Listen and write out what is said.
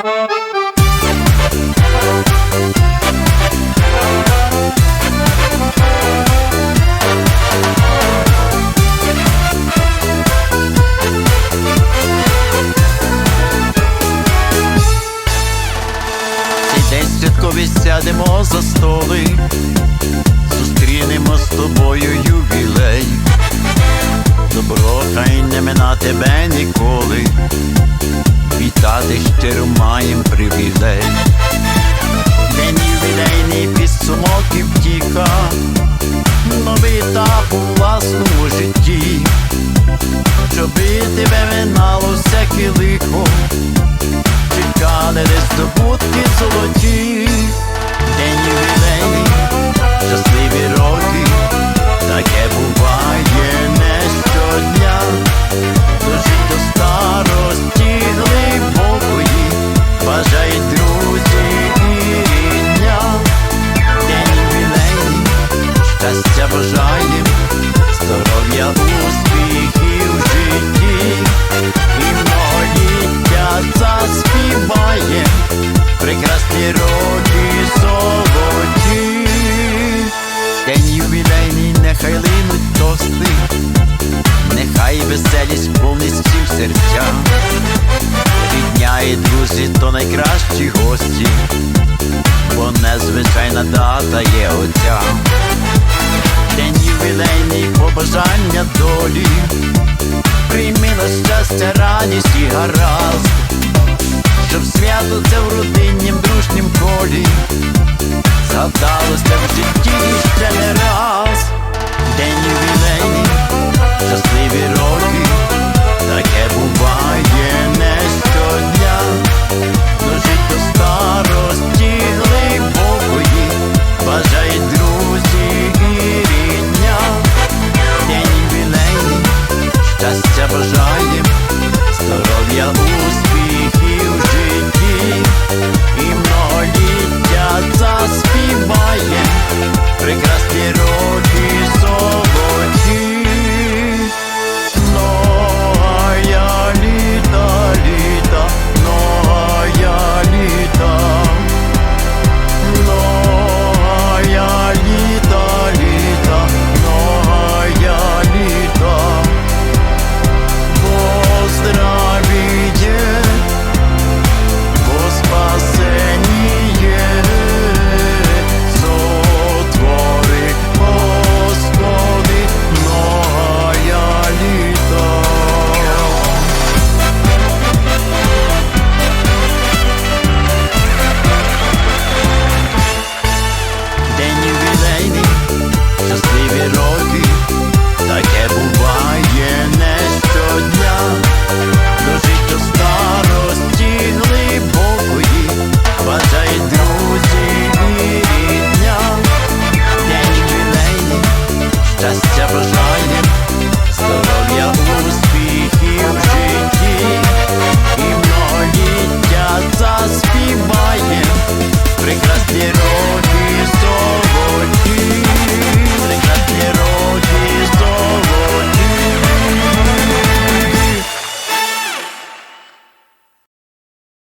Десь святкові сядемо за столи, зустрінемо з тобою ювілей, добро хай не мина тебе ніколи, чоловіка, новий етап у власному житті, щоб тебе вина. дата є оця. День ювілейний побажання долі, Прийми на щастя, радість і гаразд, щоб свято це в родиннім дружнім колі, згадалось. You know.